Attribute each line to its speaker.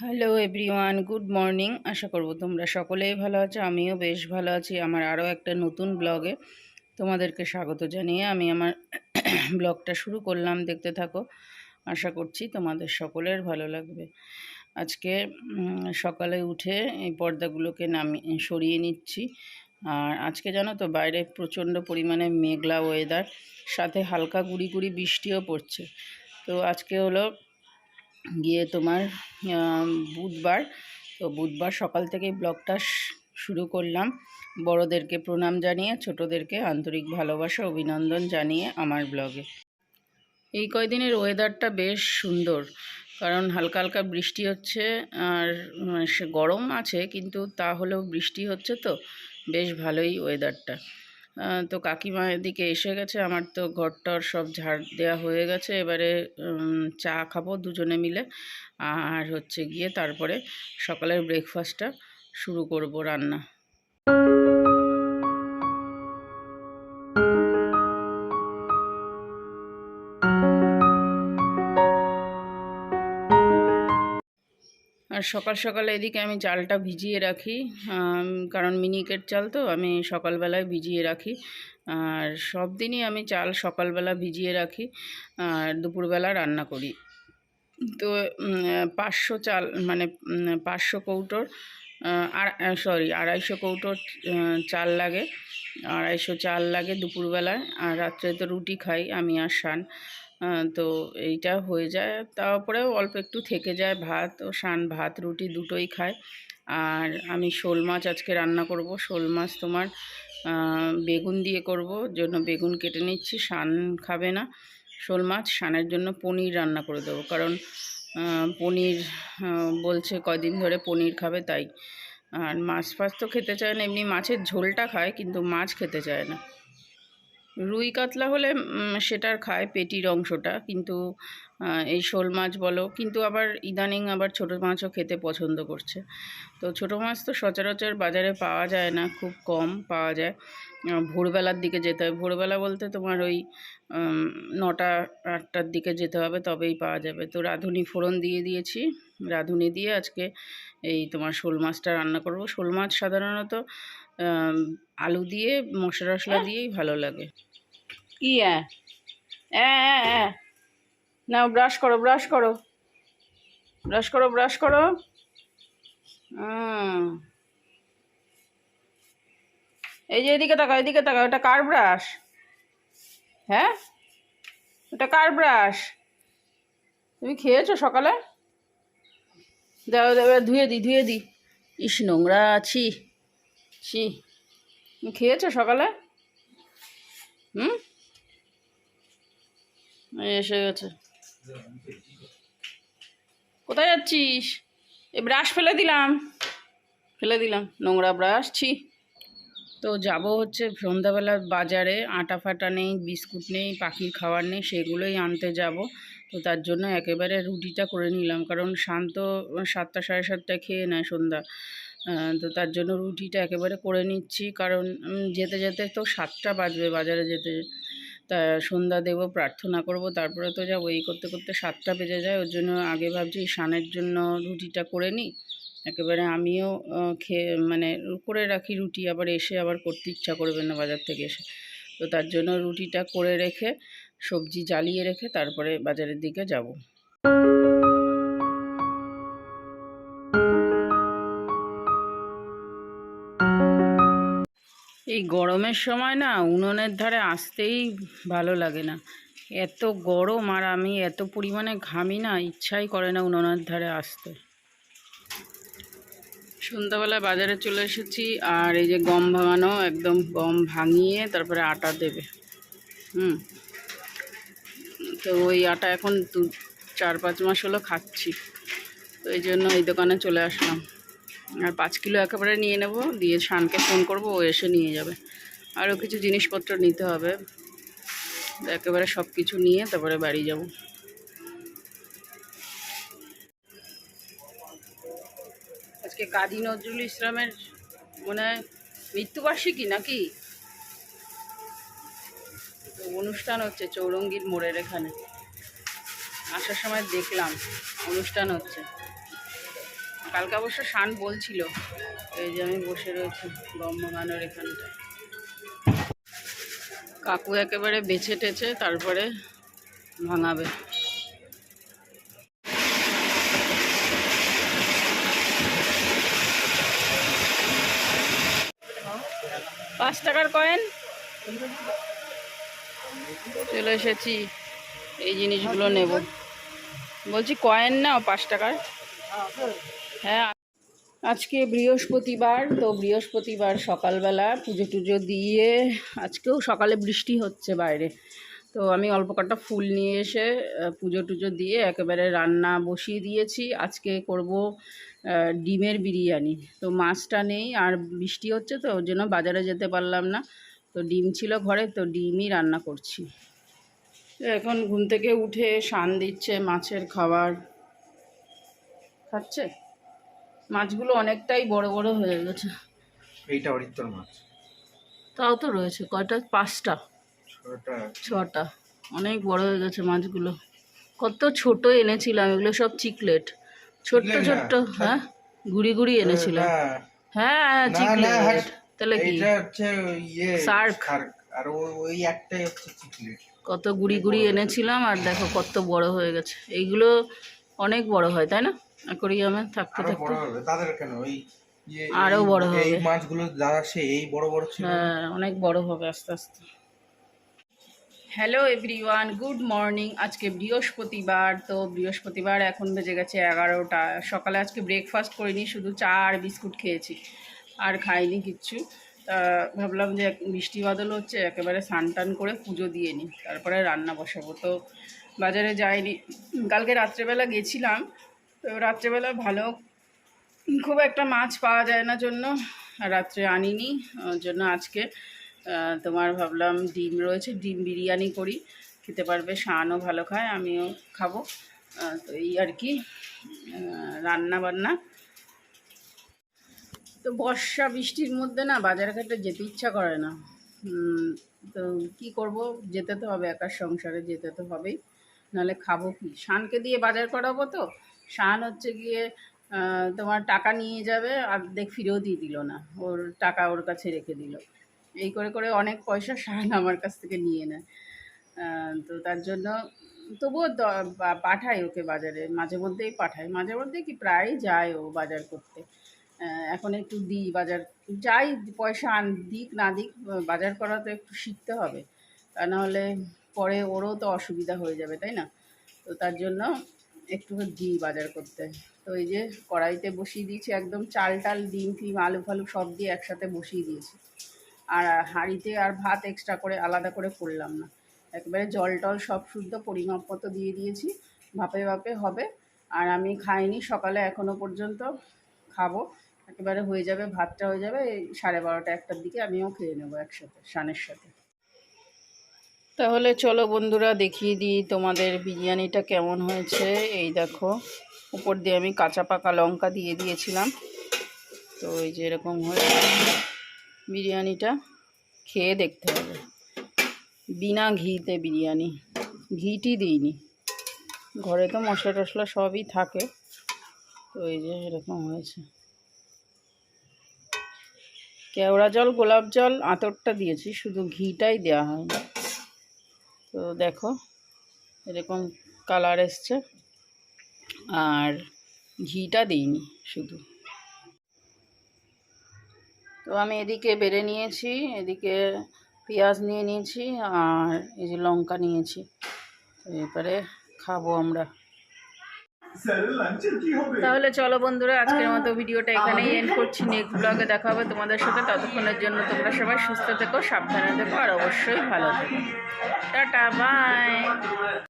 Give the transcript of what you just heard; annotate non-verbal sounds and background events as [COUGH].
Speaker 1: Hello everyone good morning আশা করব তোমরা সকলেই ভালো আছো। আমিও বেশ ভালো আছি। আমার আরও একটা নতুন ব্লগে তোমাদেরকে স্বাগত জানিয়ে আমি আমার [COUGHS] ব্লগটা শুরু করলাম। দেখতে থাকো। আশা করছি তোমাদের সকলের ভালো লাগবে। আজকে সকালে উঠে এই পর্দাগুলোকে নামি, সরিয়ে নিচ্ছি। আর আজকে জানো তো, বাইরে প্রচণ্ড পরিমাণে মেঘলা ওয়েদার সাথে হালকা গুড়ি গুড়ি বৃষ্টিও পড়ছে। তো আজকে হলো গিয়ে তোমার বুধবার, তো বুধবার সকাল থেকেই ব্লগটা শুরু করলাম। বড়োদেরকে প্রণাম জানিয়ে, ছোটোদেরকে আন্তরিক ভালোবাসা, অভিনন্দন জানিয়ে আমার ব্লগে। এই কয়দিনের ওয়েদারটা বেশ সুন্দর, কারণ হালকা হালকা বৃষ্টি হচ্ছে আর সে গরম আছে, কিন্তু তা হলেও বৃষ্টি হচ্ছে তো, বেশ ভালোই ওয়েদারটা। তো কাকিমা এদিকে এসে গেছে। আমার তো ঘরটর সব ঝাড় দেওয়া হয়ে গেছে। এবারে চা খাব দুজনে মিলে। আর হচ্ছে গিয়ে তারপরে সকালের ব্রেকফাস্টটা শুরু করব রান্না। আর সকাল সকাল এদিকে আমি চালটা ভিজিয়ে রাখি কারণ মিনিকেট চাল তো আমি সকালবেলায় ভিজিয়ে রাখি। আর সব দিনই আমি চাল সকালবেলা ভিজিয়ে রাখি, আর দুপুরবেলা রান্না করি। তো পাঁচশো চাল মানে পাঁচশো কৌটোর আর, সরি, আড়াইশো কৌটোর চাল লাগে। আড়াইশো চাল লাগে দুপুরবেলায়, আর রাত্রে তো রুটি খাই, আমি আর শান। তো এইটা হয়ে যায়। তারপরেও অল্প একটু থেকে যায় ভাত। ও শান ভাত, রুটি দুটোই খায়। আর আমি শোল মাছ আজকে রান্না করব। শোল মাছ তোমার বেগুন দিয়ে করব। জন্য বেগুন কেটে নিচ্ছি, শান খাবে না। শোল মাছ, শানের জন্য পনির রান্না করে দেবো। কারণ পনির বলছে কয়দিন ধরে পনির খাবে, তাই। আর মাছ ফাছ তো খেতে চায় না। এমনি মাছের ঝোলটা খায়, কিন্তু মাছ খেতে চায় না। রুই কাতলা হলে সেটার খায় পেটির অংশটা, কিন্তু এই শোল মাছ বলো, কিন্তু আবার ইদানিং আবার ছোটো মাছও খেতে পছন্দ করছে। তো ছোটো মাছ তো সচরাচর বাজারে পাওয়া যায় না, খুব কম পাওয়া যায়। ভোরবেলার দিকে যেতে হয়। ভোরবেলা বলতে তোমার ওই নটা, আটটার দিকে যেতে হবে, তবেই পাওয়া যাবে। তো রাঁধুনি ফোড়ন দিয়ে দিয়েছি। রাঁধুনি দিয়ে আজকে এই তোমার শোল মাছটা রান্না করব। শোল মাছ সাধারণত আলু দিয়ে মশলা টশলা দিয়েই ভালো লাগে। কি হ্যাঁ হ্যাঁ হ্যাঁ নাও ব্রাশ করো ব্রাশ করো। ব্রাশ করো ব্রাশ করো। এই যে এদিকে তাকাও এদিকে তাকাও এটা কার ব্রাশ হ্যাঁ? এটা কার ব্রাশ তুমি খেয়েছো সকালে? দাও দাও ধুয়ে দিই ধুয়ে দিই। ইস নোংরা আছি। ছি খেয়েছো সকালে? হুম? এসে গেছে। কোথায় যাচ্ছিস? এই ব্রাশ ফেলে দিলাম। ফেলে দিলাম, নোংরা ব্রাশ, ছি। তো যাব হচ্ছে সন্ধ্যাবেলা বাজারে, আটা ফাটা নেই, বিস্কুট নেই, পাখির খাবার নেই, সেগুলোই আনতে যাব। তো তার জন্য একেবারে রুটিটা করে নিলাম, কারণ শান্ত সাতটা সাড়ে সাতটায় খেয়ে নেয় সন্ধ্যা। তো তার জন্য রুটিটা একেবারে করে নিচ্ছি। কারণ যেতে যেতে তো সাতটা বাজবে বাজারে যেতে। তা সন্ধ্যা দেবো, প্রার্থনা করব, তারপরে তো যাব। এই করতে করতে সাতটা বেজে যায়। ওর জন্য আগে ভাবছি সানের জন্য রুটিটা করে নিই। একেবারে আমিও খেয়ে মানে করে রাখি রুটি। আবার এসে আবার করতে ইচ্ছা করবে না বাজার থেকে এসে। তো তার জন্য রুটিটা করে রেখে, সবজি জ্বালিয়ে রেখে তারপরে বাজারের দিকে যাব। এই গরমের সময় না উনুনের ধারে আসতেই ভালো লাগে না। এত গরম আর আমি এত পরিমাণে ঘামি না, ইচ্ছাই করে না উনুনের ধারে আসতে। সন্ধ্যাবেলা বাজারে চলে এসেছি আর এই যে গম ভাঙানো, একদম গম ভাঙিয়ে তারপরে আটা দেবে। হুম। তো ওই আটা এখন দু, চার, পাঁচ মাস হলো খাচ্ছি। তো এই জন্য এই দোকানে চলে আসলাম। আর পাঁচ কিলো একেবারে নিয়ে নেব, দিয়ে শানকে ফোন করব, ও এসে নিয়ে যাবে। আরও কিছু জিনিসপত্র নিতে হবে। একেবারে সব কিছু নিয়ে তারপরে বাড়ি যাব। আজকে কাজী নজরুল ইসলামের মনে হয় মৃত্যুবার্ষিকী নাকি? অনুষ্ঠান হচ্ছে চৌরঙ্গীর মোড়ের এখানে। আসার সময় দেখলাম অনুষ্ঠান হচ্ছে। কালকে অবশ্য শান বলছিল। এই যে আমি বসে রয়েছি ভাঙানোর এখানটায়। কাকু একেবারে বেছে টেছে, তারপরে ভাঙাবে। পাঁচ টাকার কয়েন? চলে এসেছি। এই জিনিসগুলো নেব। বলছি কয়েন নাও পাঁচ টাকার। হ্যাঁ আজকে বৃহস্পতিবার, তো বৃহস্পতিবার সকালবেলা পুজো টুজো দিয়ে আজকেও সকালে বৃষ্টি হচ্ছে বাইরে। তো আমি অল্প কটা ফুল নিয়ে এসে পুজো টুজো দিয়ে একেবারে রান্না বসিয়ে দিয়েছি। আজকে করব ডিমের বিরিয়ানি। তো মাছটা নেই, আর বৃষ্টি হচ্ছে তো, ওর জন্য বাজারে যেতে পারলাম না। তো ডিম ছিল ঘরে, তো ডিমই রান্না করছি। এখন ঘুম থেকে উঠে শান দিচ্ছে মাছের খাবার। খাচ্ছে? মাছগুলো অনেকটাই বড় বড় হয়ে গেছে।
Speaker 2: এইটা অরিত্তর মাছ।
Speaker 1: তাও তো রয়েছে কয়টা? পাঁচটা।
Speaker 2: ছোটটা
Speaker 1: ছটা। অনেক বড় হয়ে গেছে মাছগুলো। কত ছোট এনেছিলাম এগুলো সব চিকলেট। ছোট্ট ছোট্ট হ্যাঁ। গুড়ি গুড়ি এনেছিলাম। হ্যাঁ
Speaker 2: না,
Speaker 1: চিকলেট।
Speaker 2: হ্যাঁ,
Speaker 1: তাহলে কি?
Speaker 2: ইয়ে।
Speaker 1: শার্ক
Speaker 2: আর ওই একটাই হচ্ছে চিকলেট।
Speaker 1: কত গুড়ি গুড়ি এনেছিলাম আর দেখো কত বড় হয়ে গেছে। এইগুলো অনেক বড় হয় তাই না? অ্যাকোরিয়ামে থাকতে
Speaker 2: আরও
Speaker 1: থাকতে।
Speaker 2: বড় হবে তাদের কেন? ওই ইয়ে
Speaker 1: আরও
Speaker 2: এই-
Speaker 1: বড়
Speaker 2: এই
Speaker 1: হবে।
Speaker 2: মাছগুলো দাদা সে এই বড় বড় ছিল।
Speaker 1: হ্যাঁ অনেক বড় হবে আস্তে আস্তে। হ্যালো এভরিওয়ান গুড মর্নিং আজকে বৃহস্পতিবার তো বৃহস্পতিবার এখন বেজে গেছে এগারোটা। সকালে আজকে ব্রেকফাস্ট করিনি শুধু চা আর বিস্কুট খেয়েছি। আর খাইনি কিচ্ছু। তা ভাবলাম যে বৃষ্টি বাদল হচ্ছে একেবারে স্নান টান করে পুজো দিয়ে নিই। তারপরে রান্না বসাবো। তো বাজারে যাইনি। কালকে রাত্রেবেলা গেছিলাম তো রাত্রেবেলা ভালো খুব একটা মাছ পাওয়া যায় না জন্য, রাত্রে আনিনি জন্য আজকে তোমার ভাবলাম ডিম রয়েছে, ডিম বিরিয়ানি করি, খেতে পারবে, শানও ভালো খায়, আমিও খাব তো এই আর কি রান্না বান্না। তো বর্ষা বৃষ্টির মধ্যে না বাজার ঘাটে যেতে ইচ্ছা করে না তো কি করব, যেতে তো হবে, একার সংসারে যেতে তো হবেই, নাহলে খাব কি? শানকে দিয়ে বাজার করাবো তো শান হচ্ছে গিয়ে তোমার টাকা নিয়ে যাবে, আর দেখ ফিরেও দিয়ে দিল না। ওর টাকা ওর কাছে রেখে দিল। এই করে করে অনেক পয়সা শান আমার কাছ থেকে নিয়ে নেয়। তো তার জন্য তবুও দ- পা- পাঠাই ওকে বাজারে। মাঝে মধ্যেই পাঠাই মাঝে মধ্যেই কি প্রায়ই যায় ও বাজার করতে। এখন একটু দিই বাজার। যাই পয়সা আন, দিক না দিক, বাজার করা তো একটু শিখতে হবে। তা নাহলে পরে ওরও তো অসুবিধা হয়ে যাবে, তাই না? তো তার জন্য একটু দিই বাজার করতে। তো এই যে কড়াইতে বসিয়ে দিয়েছি একদম চাল টাল, ডিম ফিম, আলু ফালু সব দিয়ে একসাথে বসিয়ে দিয়েছি। আর হাঁড়িতে আর ভাত এক্সট্রা করে আলাদা করে করলাম না। একেবারে জল টল সব শুদ্ধ পরিমাপ মতো দিয়ে দিয়েছি। ভাপে ভাপে হবে। আর আমি খাইনি, সকালে এখনও পর্যন্ত খাব। একেবারে হয়ে যাবে, ভাতটা হয়ে যাবে, এই সাড়ে বারোটা একটার দিকে আমিও খেয়ে নেব একসাথে শানের সাথে। তাহলে চলো বন্ধুরা দেখিয়ে দিই তোমাদের বিরিয়ানিটা কেমন হয়েছে। এই দেখো, উপর দিয়ে আমি কাঁচা পাকা লঙ্কা দিয়ে দিয়েছিলাম। তো এই যে এরকম হয়েছে বিরিয়ানিটা, খেয়ে দেখতে হবে। বিনা ঘিতে বিরিয়ানি, ঘিটি দিইনি। ঘরে তো মশলা টশলা সবই থাকে। তো এই যে এরকম হয়েছে। কেওড়া জল, গোলাপ জল, আতরটা দিয়েছি, শুধু ঘিটাই দেওয়া হয়নি। তো দেখো, এরকম কালার এসছে। আর ঘিটা দিইনি শুধু। তো আমি এদিকে বেড়ে নিয়েছি, এদিকে পেঁয়াজ নিয়ে নিয়েছি, আর এই যে লঙ্কা নিয়েছি। এবারে খাব আমরা। তাহলে চলো বন্ধুরা আজকের মতো ভিডিওটা এখানেই এন্ড করছি। নেক্সট ব্লগে দেখা হবে তোমাদের সাথে। ততক্ষণের জন্য তোমরা সবাই সুস্থ থেকো সাবধানে থেকো আর অবশ্যই ভালো থেকো। Tata bye